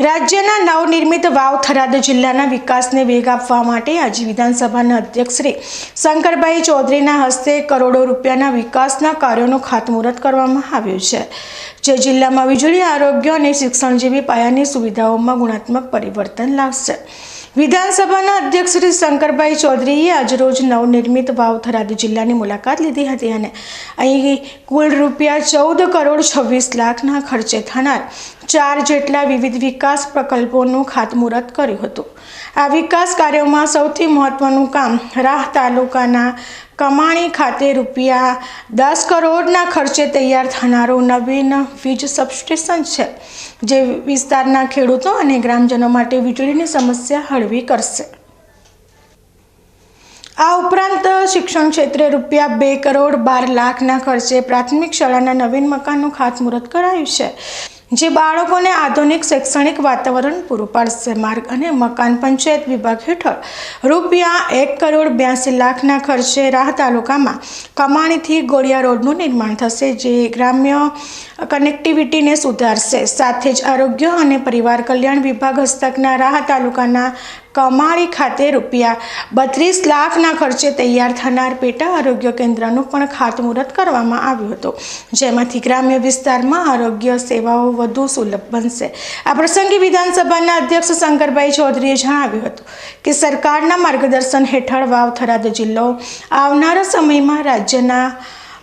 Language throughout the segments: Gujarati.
રાજ્યના નવનિર્મિત વાવ થરાદ જિલ્લાના વિકાસને વેગ આપવા માટે આજે વિધાનસભાના અધ્યક્ષ શ્રી શંકરભાઈ ચૌધરીના હસ્તે કરોડો રૂપિયાના વિકાસના કાર્યોનું ખાતમુહૂર્ત કરવામાં આવ્યું છે, જે જિલ્લામાં વીજળી, આરોગ્ય અને શિક્ષણ જેવી પાયાની સુવિધાઓમાં ગુણાત્મક પરિવર્તન લાવશે. વિધાનસભાના અધ્યક્ષ શ્રી શંકરભાઈ ચૌધરીએ આજરોજ નવનિર્મિત વાવ થરાદ જિલ્લાની મુલાકાત લીધી હતી અને અહીં કુલ રૂપિયા ચૌદ કરોડ છવ્વીસ લાખના ખર્ચે થનાર ચાર જેટલા વિવિધ વિકાસ પ્રકલ્પોનું ખાતમુહૂર્ત કર્યું હતું. આ વિકાસ કાર્યોમાં સૌથી મહત્વનું કામ રાહ તાલુકાના કમાણી ખાતે રૂપિયા દસ કરોડના ખર્ચે તૈયાર થનારું નવીન વીજ સબસ્ટેશન છે, જે વિસ્તારના ખેડૂતો અને ગ્રામજનો માટે વીજળીની સમસ્યા હળવી કરશે. આ ઉપરાંત શિક્ષણ ક્ષેત્રે રૂપિયા બે કરોડ બાર લાખના ખર્ચે પ્રાથમિક શાળાના નવીન મકાનનું ખાતમુહૂર્ત કરાયું છે. જે બાળકોને આધુનિક શૈક્ષણિક વાતાવરણ પૂરું પાડશે. માર્ગ અને મકાન પંચાયત વિભાગ હેઠળ રૂપિયા એક કરોડ બ્યાસી લાખના ખર્ચે રાહ તાલુકામાં કમાણીથી ગોળિયા રોડનું નિર્માણ થશે, જે ગ્રામ્ય કનેક્ટિવિટીને સુધારશે. સાથે જ આરોગ્ય અને પરિવાર કલ્યાણ વિભાગ હસ્તકના રાહ તાલુકાના કમાણી ખાતે રૂપિયા બત્રીસ લાખના ખર્ચે તૈયાર થનાર પેટા આરોગ્ય કેન્દ્રનું પણ ખાતમુહૂર્ત કરવામાં આવ્યું હતું. જેમાંથી ગ્રામ્ય વિસ્તારમાં આરોગ્ય સેવાઓ વધુ સુલભ બનશે. આ પ્રસંગે વિધાનસભાના અધ્યક્ષ શંકરભાઈ ચૌધરીએ જણાવ્યું હતું કે સરકારના માર્ગદર્શન હેઠળ વાવ થરાદ જિલ્લો આવનારા સમયમાં રાજ્યના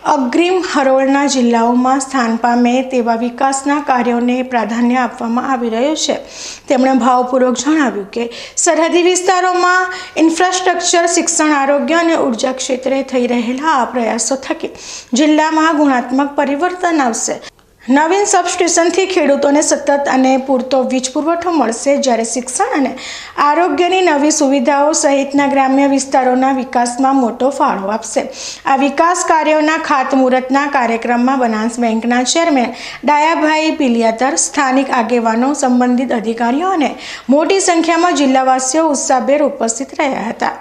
અગ્રીમ હરોળના જિલ્લાઓમાં સ્થાન પામે તેવા વિકાસના કાર્યોને પ્રાધાન્ય આપવામાં આવી રહ્યું છે. તેમણે ભાવપૂર્વક જણાવ્યું કે સરહદી વિસ્તારોમાં ઇન્ફ્રાસ્ટ્રક્ચર, શિક્ષણ, આરોગ્ય અને ઊર્જા ક્ષેત્રે થઈ રહેલા આ પ્રયાસો થકી જિલ્લામાં ગુણાત્મક પરિવર્તન આવશે. નવીન સબસ્ટેશનથી ખેડૂતોને સતત અને પૂરતો વીજ પુરવઠો મળશે. જ્યારે શિક્ષણ અને આરોગ્યની નવી સુવિધાઓ સહિતના ગ્રામ્ય વિસ્તારોના વિકાસમાં મોટો ફાળો આપશે. આ વિકાસ કાર્યોના ખાતમુહૂર્તના કાર્યક્રમમાં બનાસ બેંકના ચેરમેન ડાયાભાઈ પિલિયાતર, સ્થાનિક આગેવાનો, સંબંધિત અધિકારીઓ અને મોટી સંખ્યામાં જિલ્લાવાસીઓ ઉત્સાહભેર ઉપસ્થિત રહ્યા હતા.